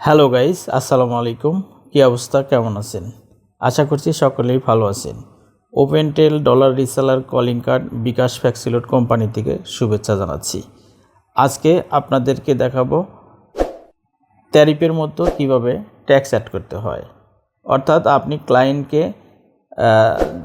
Hello guys, আসসালামু আলাইকুম। কী অবস্থা? কেমন আছেন? আশা করছি সকলেই ভালো আছেন। Opentel dollar reseller calling card bKash flexiload company থেকে শুভেচ্ছা জানাচ্ছি। আজকে আপনাদেরকে দেখাবো ট্যারিফের মতো কীভাবে ট্যাক্স অ্যাড করতে হয়। অর্থাৎ আপনি ক্লায়েন্টকে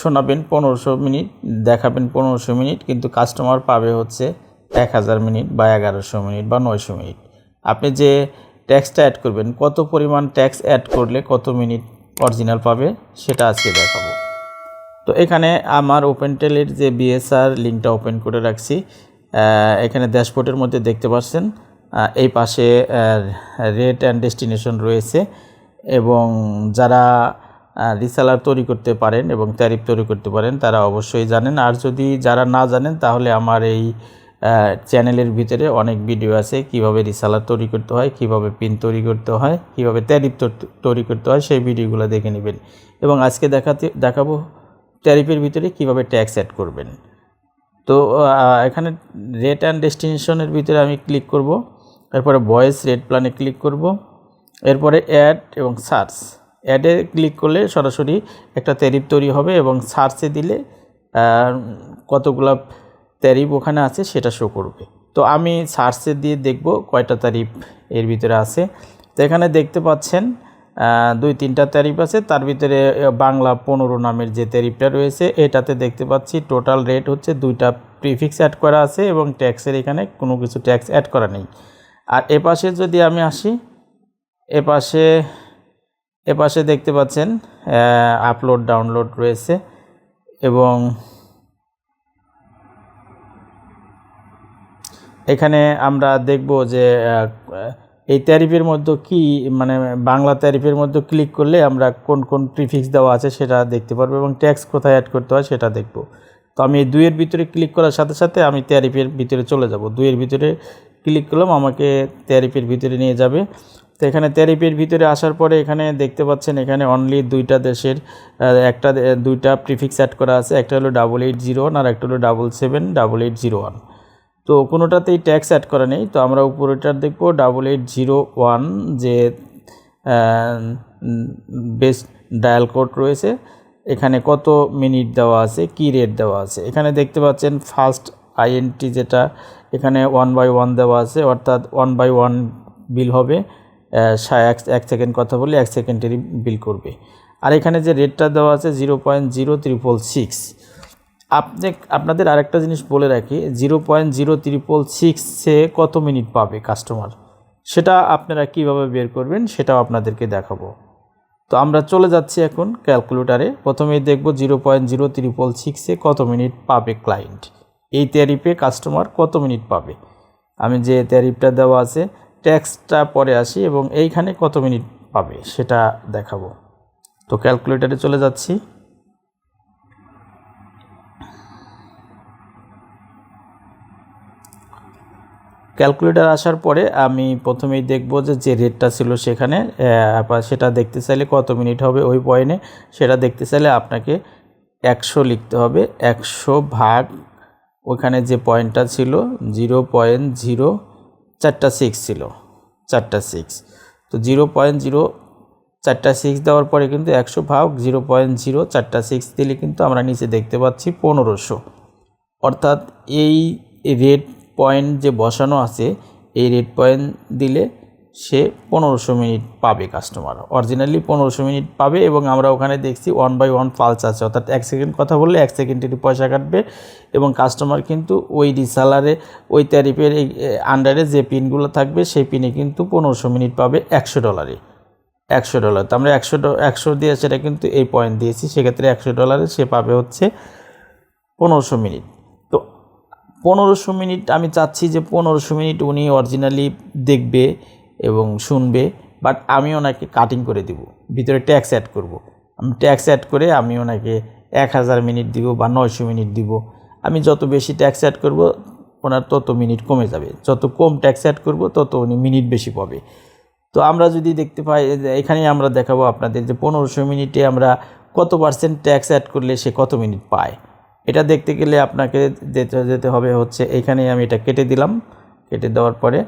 শোনাবেন পনেরোশো মিনিট, দেখাবেন পনেরোশো মিনিট, কিন্তু কাস্টমার পাবে হচ্ছে এক হাজার মিনিট বা এগারোশো মিনিট বা নয়শো মিনিট। আপনি যে ট্যাক্সটা অ্যাড করবেন। কত পরিমাণ ট্যাক্স অ্যাড করলে কত মিনিট অরিজিনাল পাবে সেটা আজকে দেখাবো। তো এখানে আমার ওপেনটেলের যে বিএসআর লিঙ্কটা ওপেন করে রাখছি এখানে ড্যাশবোর্ডের মধ্যে দেখতে পাচ্ছেন এই পাশে রেট অ্যান্ড ডেস্টিনেশন রয়েছে এবং যারা রিসালার তৈরি করতে পারেন এবং ট্যারিফ তৈরি করতে পারেন, তারা অবশ্যই জানেন। আর যদি যারা না জানেন, তাহলে আমার এই চ্যানেলের ভিতরে অনেক ভিডিও আছে, কীভাবে রিসালার তৈরি করতে হয়, কীভাবে পিন তৈরি করতে হয়, কীভাবে ট্যারিফ তৈরি করতে হয়, সেই ভিডিওগুলো দেখে নেবেন। এবং আজকে দেখাতে, দেখাবো ট্যারিফের ভিতরে কীভাবে ট্যাক্স অ্যাড করবেন। তো এখানে রেট অ্যান্ড ডেস্টিনেশনের ভিতরে আমি ক্লিক করব, এরপরে ভয়েস রেট প্ল্যানে ক্লিক করব, এরপরে অ্যাড এবং সার্চ অ্যাডে ক্লিক করলে সরাসরি একটা ট্যারিফ তৈরি হবে এবং সার্চে দিলে কতগুলা ট্যারিফ ওখানে আছে, সেটা শো করবে। তো আমি সার্চে দিয়ে দেখব কয়টা তারিফ এর ভিতরে আছে। তো এখানে দেখতে পাচ্ছেন দুই তিনটা তারিফ আছে। তার ভিতরে বাংলা পনেরো নামের যে তারিফটা রয়েছে, এটাতে দেখতে পাচ্ছি টোটাল রেট হচ্ছে দুইটা প্রিফিক্স অ্যাড করা আছে এবং ট্যাক্সের এখানে কোনো কিছু ট্যাক্স অ্যাড করা নেই। আর এপাশে যদি আমি আসি এপাশে এপাশে দেখতে পাচ্ছেন আপলোড ডাউনলোড রয়েছে এবং এখানে আমরা দেখব যে এই ট্যারিফের মধ্যে কি মানে বাংলা ট্যারিফের মধ্যে ক্লিক করলে আমরা কোন কোন প্রিফিক্স দেওয়া আছে সেটা দেখতে পারব এবং ট্যাক্স কোথায় অ্যাড করতে হয় সেটা দেখব। তো আমি এই দুইয়ের ভিতরে ক্লিক করার সাথে সাথে আমি ট্যারিফের ভিতরে চলে যাব। দুইয়ের ভিতরে ক্লিক করলাম, আমাকে ট্যারিফের ভিতরে নিয়ে যাবে। তো এখানে ট্যারিফের ভিতরে আসার পরে এখানে দেখতে পাচ্ছেন এখানে অনলি দুইটা দেশের একটা, দুইটা প্রিফিক্স অ্যাড করা আছে। একটা হলো ডাবল এইট জিরো ওয়ান আর একটা হলো double seven double eight zero one তো কোনোটাতেই ট্যাক্স অ্যাড করা নেই, তো আমরা উপরেটার দেখব ডাবল এইট জিরো ওয়ান যে বেস্ট ডায়াল কোড রয়েছে। এখানে কত মিনিট দেওয়া আছে, কি রেট দেওয়া আছে? এখানে দেখতে পাচ্ছেন ফার্স্ট আইএনটি যেটা, এখানে ওয়ান বাই ওয়ান দেওয়া আছে, অর্থাৎ ওয়ান বাই ওয়ান বিল হবে। এক এক সেকেন্ড কথা বলে এক সেকেন্ডেরই বিল করবে। আর এখানে যে রেটটা দেওয়া আছে zero point zero triple six আপনি, আপনাদের আরেকটা জিনিস বলে রাখি, জিরো পয়েন্ট জিরো ত্রিপল সিক্সে কত মিনিট পাবে কাস্টমার? সেটা আপনারা কীভাবে বের করবেন সেটাও আপনাদেরকে দেখাবো। তো আমরা চলে যাচ্ছি এখন ক্যালকুলেটারে। প্রথমেই দেখব জিরো পয়েন্ট জিরো ত্রিপল সিক্সে কত মিনিট পাবে ক্লায়েন্ট। এই ট্যারিফে কাস্টমার কত মিনিট পাবে? আমি যে ট্যারিফটা দেওয়া আছে ট্যাক্সটা পরে আসি এবং এইখানে কত মিনিট পাবে সেটা দেখাবো। তো ক্যালকুলেটারে চলে যাচ্ছি। ক্যালকুলেটার আসার পরে আমি প্রথমেই দেখব যে যে রেটটা ছিল সেখানে সেটা দেখতে চাইলে কত মিনিট হবে ওই পয়েন্টে সেটা দেখতে চাইলে আপনাকে একশো লিখতে হবে। একশো ভাগ ওখানে যে পয়েন্টটা ছিল জিরো পয়েন্ট জিরো চারটা সিক্স ছিল, চারটা সিক্স তো জিরো পয়েন্ট জিরো চারটা সিক্স দেওয়ার পরে কিন্তু একশো ভাগ জিরো পয়েন্ট জিরো চারটা সিক্স দিলে কিন্তু আমরা নিচে দেখতে পাচ্ছি পনেরোশো। অর্থাৎ এই রেড পয়েন্ট যে বসানো আছে, এই রেড পয়েন্ট দিলে সে পনেরোশো মিনিট পাবে কাস্টমার অরিজিনালি পনেরোশো মিনিট পাবে এবং আমরা ওখানে দেখছি ওয়ান বাই ওয়ান পালস আছে। অর্থাৎ এক সেকেন্ড কথা বললে এক সেকেন্ডেরই পয়সা কাটবে এবং কাস্টমার কিন্তু ওই রিসালারে ওই ট্যারিফের আন্ডারে যে পিনগুলো থাকবে, সেই পিনে কিন্তু পনেরোশো মিনিট পাবে একশো ডলারে একশো ডলার তো আমরা একশো একশো দিয়ে সেটা কিন্তু এই পয়েন্ট দিয়েছি। সেক্ষেত্রে একশো ডলারে সে পাবে হচ্ছে পনেরোশো মিনিট। পনেরোশো মিনিট, আমি চাচ্ছি যে পনেরোশো মিনিট উনি অরিজিনালি দেখবে এবং শুনবে বাট আমি ওনাকে কাটিং করে দিব। ভিতরে ট্যাক্স অ্যাড করব। আমি ট্যাক্স অ্যাড করে আমি ওনাকে এক হাজার মিনিট দিব বা নয়শো মিনিট দিব। আমি যত বেশি ট্যাক্স অ্যাড করব, ওনার তত মিনিট কমে যাবে। যত কম ট্যাক্স অ্যাড করব, তত উনি মিনিট বেশি পাবে। তো আমরা যদি দেখতে পাই, এখানেই আমরা দেখাবো আপনাদের যে পনেরোশো মিনিটে আমরা কত পার্সেন্ট ট্যাক্স অ্যাড করলে সে কত মিনিট পায়। এটা দেখতে গেলে আপনাকে যেতে যেতে হবে হচ্ছে এইখানেই আমি এটা কেটে দিলাম। কেটে দেওয়ার পরে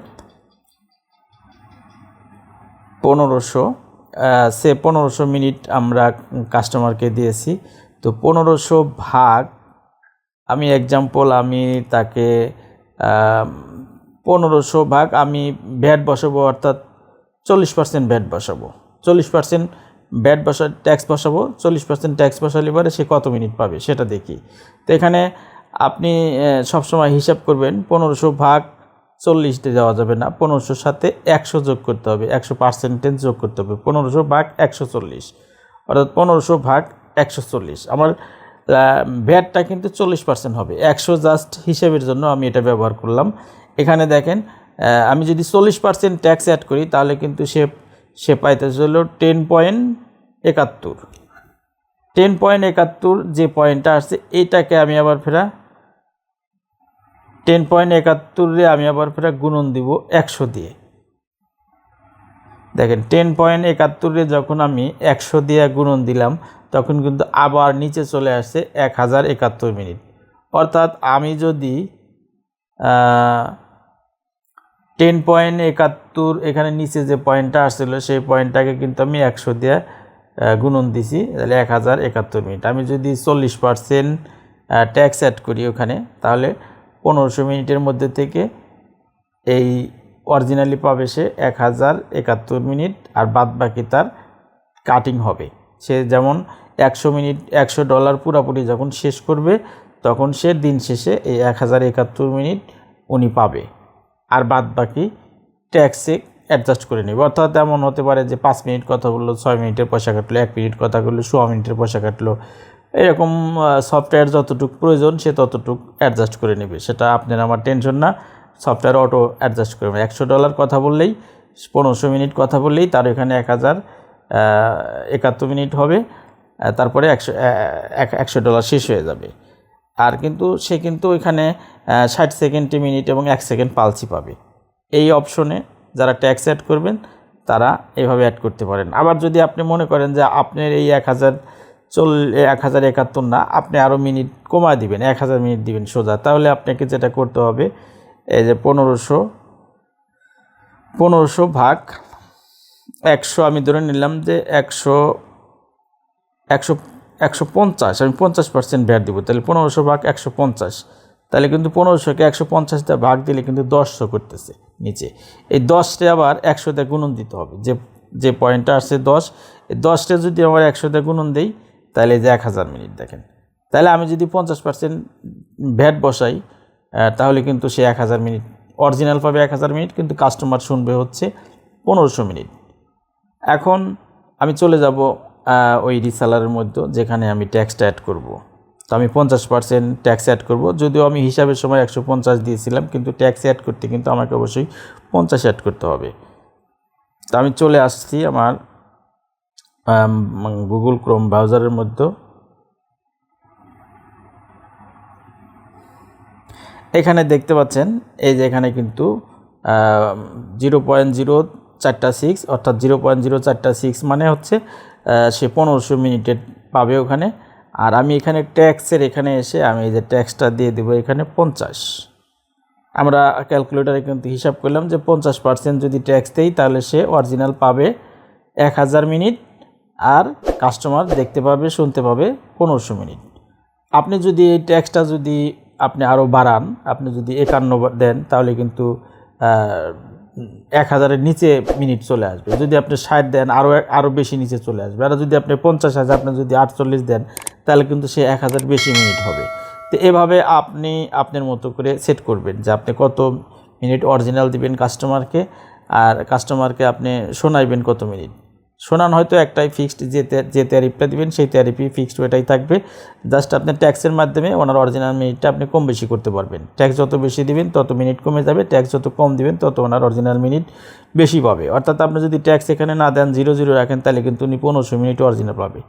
পনেরোশো সে পনেরোশো মিনিট আমরা কাস্টমারকে দিয়েছি। তো পনেরোশো ভাগ, আমি এক্সাম্পল আমি তাকে পনেরোশো ভাগ আমি ভ্যাট বসাবো, অর্থাৎ চল্লিশ পার্সেন্ট ভ্যাট বসাবো। চল্লিশ পার্সেন্ট ভ্যাট বসা, ট্যাক্স বসাবো, চল্লিশ পার্সেন্ট ট্যাক্স বসালে পরে সে কত মিনিট পাবে সেটা দেখি। তো এখানে আপনি সবসময় হিসাব করবেন, পনেরোশো ভাগ চল্লিশ দিয়ে যাওয়া যাবে না পনেরোশোর সাথে একশো যোগ করতে হবে, একশো পার্সেন্টেজ যোগ করতে হবে, পনেরোশো ভাগ একশো চল্লিশ। অর্থাৎ পনেরোশো ভাগ একশো চল্লিশ। আমার ভ্যাটটা কিন্তু চল্লিশ পার্সেন্ট হবে, একশো জাস্ট হিসেবের জন্য আমি এটা ব্যবহার করলাম। এখানে দেখেন আমি যদি চল্লিশ পার্সেন্ট ট্যাক্স অ্যাড করি, তাহলে কিন্তু সে সে পাইতেছে হলো টেন পয়েন্ট একাত্তর। টেন পয়েন্ট একাত্তর যে পয়েন্টটা আসছে এইটাকে আমি আবার ফেরা টেন পয়েন্ট একাত্তরে আমি আবার ফেরা গুণন দিব একশো দিয়ে। দেখেন টেন পয়েন্ট একাত্তরে যখন আমি একশো দিয়ে গুণন দিলাম, তখন কিন্তু আবার নিচে চলে আসছে এক হাজার একাত্তর মিনিট। অর্থাৎ আমি যদি টেন পয়েন্ট একাত্তর এখানে নিচে যে পয়েন্টটা আসছিল, সেই পয়েন্টটাকে কিন্তু আমি একশো দিয়ে গুণন দিছি, তাহলে এক হাজার একাত্তর মিনিট। আমি যদি চল্লিশ পার্সেন্ট ট্যাক্স অ্যাড করি ওখানে, তাহলে পনেরোশো মিনিটের মধ্যে থেকে এই অরিজিনালি পাবে সে এক হাজার একাত্তর মিনিট, আর বাদ বাকি তার কাটিং হবে। সে যেমন একশো মিনিট, একশো ডলার পুরাপুরি যখন শেষ করবে, তখন সে দিন শেষে এই এক হাজার একাত্তর মিনিট উনি পাবে। আর বাদ বাকি ট্যাক্সে অ্যাডজাস্ট করে নেবে। অর্থাৎ এমন হতে পারে যে পাঁচ মিনিট কথা বলল, ছয় মিনিটের পয়সা কাটলো, এক মিনিট কথা বলল ষোলো মিনিটের পয়সা কাটলো। এরকম সফটওয়্যার যতটুকু প্রয়োজন, সে ততটুকু অ্যাডজাস্ট করে নেবে। সেটা আপনার আমার টেনশন না। সফটওয়্যার অটো অ্যাডজাস্ট করে নেবে। একশো ডলার কথা বললেই, পনেরোশো মিনিট কথা বললেই তার এখানে এক হাজার একাত্তর মিনিট হবে। তারপরে একশো এক, একশো ডলার শেষ হয়ে যাবে। আর কিন্তু সে কিন্তু এখানে ষাট সেকেন্ডে মিনিট এবং এক সেকেন্ড পালসি পাবে। এই অপশনে যারা ট্যাক্স অ্যাড করবেন, তারা এভাবে অ্যাড করতে পারেন। আবার যদি আপনি মনে করেন যে আপনার এই এক হাজার চল এক হাজার একাত্তর না, আপনি আরও মিনিট কমায় দিবেন, এক হাজার মিনিট দিবেন সোজা। তাহলে আপনাকে যেটা করতে হবে, এই যে পনেরোশো পনেরোশো ভাগ একশো, আমি ধরে নিলাম যে একশো একশো একশো পঞ্চাশ, আমি পঞ্চাশ পার্সেন্ট ভ্যাট দিব, তাহলে পনেরোশো ভাগ একশো পঞ্চাশ। তাহলে কিন্তু পনেরোশোকে একশো পঞ্চাশটা ভাগ দিলে কিন্তু দশশো করতেছে নিচে। এই দশটা আবার একশোতে গুণন দিতে হবে। যে যে পয়েন্টটা আসছে দশ, এই দশটা যদি আবার একশোতে গুণন দেই, তাহলে যে এক হাজার মিনিট দেখেন। তাহলে আমি যদি পঞ্চাশ পার্সেন্ট ভ্যাট বসাই তাহলে কিন্তু সে এক হাজার মিনিট অরিজিনাল পাবে এক হাজার মিনিট, কিন্তু কাস্টমার শুনবে হচ্ছে পনেরোশো মিনিট। এখন আমি চলে যাব ওই রিসালারের মধ্যে যেখানে আমি ট্যাক্সটা অ্যাড করব। তো আমি পঞ্চাশ পার্সেন্ট ট্যাক্স অ্যাড করব। যদিও আমি হিসাবের সময় একশো পঞ্চাশ দিয়েছিলাম, কিন্তু ট্যাক্স অ্যাড করতে কিন্তু আমাকে অবশ্যই পঞ্চাশ অ্যাড করতে হবে। তো আমি চলে আসছি আমার গুগল ক্রোম ব্রাউজারের মধ্যে। এখানে দেখতে পাচ্ছেন, এই যে এখানে কিন্তু জিরো পয়েন্ট জিরো চারটা সিক্স অর্থাৎ জিরো পয়েন্ট জিরো চারটা সিক্স মানে হচ্ছে সে পনেরোশো মিনিটের পাবে ওখানে। আর আমি এখানে ট্যাক্সের এখানে এসে আমি এই যে ট্যাক্সটা দিয়ে দেবো এখানে পঞ্চাশ। আমরা ক্যালকুলেটারে কিন্তু হিসাব করলাম যে পঞ্চাশ পার্সেন্ট যদি ট্যাক্স দেই, তাহলে সে অরিজিনাল পাবে এক হাজার মিনিট আর কাস্টমার দেখতে পাবে, শুনতে পাবে পনেরোশো মিনিট। আপনি যদি এই ট্যাক্সটা যদি আপনি আরও বাড়ান, আপনি যদি একান্ন দেন, তাহলে কিন্তু এক হাজারের নিচে মিনিট চলে আসবে। যদি আপনি ষাট দেন আরও আরও বেশি নিচে চলে আসবে। আর যদি আপনি পঞ্চাশ হাজার, আপনি যদি আটচল্লিশ দেন, তাহলে কিন্তু সে এক হাজার বেশি মিনিট হবে। তো এভাবে আপনি, আপনার মতো করে সেট করবেন যে আপনি কত মিনিট অরিজিনাল দিবেন কাস্টমারকে আর কাস্টমারকে আপনি শোনাইবেন কত মিনিট শোনান হয়তো একটাই ফিক্সড যে যে ট্যারিফটা দিবেন, সেই ট্যারিফই ফিক্সড ওইটাই থাকবে। জাস্ট আপনি ট্যাক্সের মাধ্যমে ওনার অরিজিনাল মিনিটটা আপনি কম বেশি করতে পারবেন। ট্যাক্স যত বেশি দিবেন, তত মিনিট কমে যাবে। ট্যাক্স যত কম দিবেন, তত ওনার অরিজিনাল মিনিট বেশি পাবে। অর্থাৎ আপনি যদি ট্যাক্স এখানে না দেন জিরো জিরো রাখেন, তাহলে কিন্তু উনি পনেরোশো মিনিট অরিজিনাল পাবে।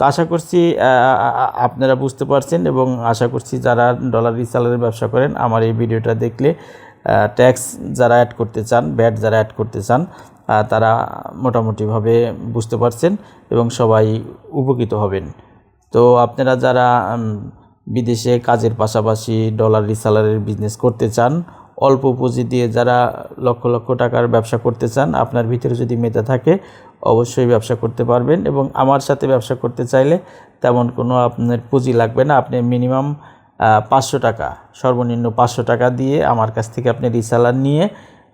তো আশা করছি আপনারা বুঝতে পারছেন এবং আশা করছি যারা ডলার রিসালারের ব্যবসা করেন, আমার এই ভিডিওটা দেখলে ট্যাক্স যারা অ্যাড করতে চান ব্যাট যারা অ্যাড করতে চান তারা মোটামুটিভাবে বুঝতে পারছেন এবং সবাই উপকৃত হবেন। তো আপনারা যারা বিদেশে কাজের পাশাপাশি ডলার রিসালারের বিজনেস করতে চান, অল্প পুঁজি দিয়ে যারা লক্ষ লক্ষ টাকার ব্যবসা করতে চান, আপনার ভিতরে যদি মেধা থাকে, অবশ্যই ব্যবসা করতে পারবেন এবং আমার সাথে ব্যবসা করতে চাইলে তেমন কোনো আপনার পুঁজি লাগবে না। আপনি মিনিমাম পাঁচশো টাকা, সর্বনিম্ন পাঁচশো টাকা দিয়ে আমার কাছ থেকে আপনি রিসালার নিয়ে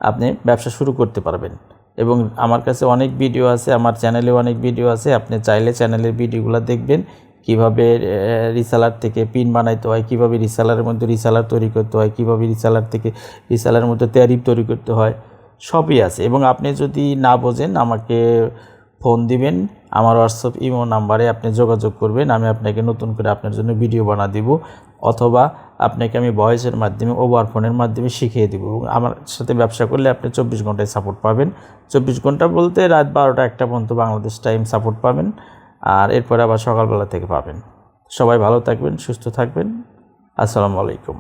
আপনি ব্যবসা শুরু করতে পারবেন। এবং আমার কাছে অনেক ভিডিও আছে, আমার চ্যানেলে অনেক ভিডিও আছে, আপনি চাইলে চ্যানেলের ভিডিওগুলো দেখবেন। কীভাবে রিসালার থেকে পিন বানাইতে হয়, কীভাবে রিসালারের মধ্যে রিসালার তৈরি করতে হয়, কীভাবে রিসালার থেকে রিসালার মধ্যে ট্যারিফ তৈরি করতে হয়, সবই আছে। এবং আপনি যদি না বোঝেন, আমাকে ফোন দিবেন। আমার হোয়াটসঅ্যাপ ইমো নাম্বারে আপনি যোগাযোগ করবেন, আমি আপনাকে নতুন করে আপনার জন্য ভিডিও বানা দিব, অথবা আপনাকে আমি ভয়েসের মাধ্যমে ওভার ফোনের মাধ্যমে শিখিয়ে দিব, এবং আমার সাথে ব্যবসা করলে আপনি চব্বিশ ঘন্টায় সাপোর্ট পাবেন। চব্বিশ ঘণ্টা বলতে রাত বারোটা একটা পর্যন্ত বাংলাদেশ টাইম সাপোর্ট পাবেন, আর এরপরে আবার সকালবেলা থেকে পাবেন। সবাই ভালো থাকবেন, সুস্থ থাকবেন। আসসালামু আলাইকুম।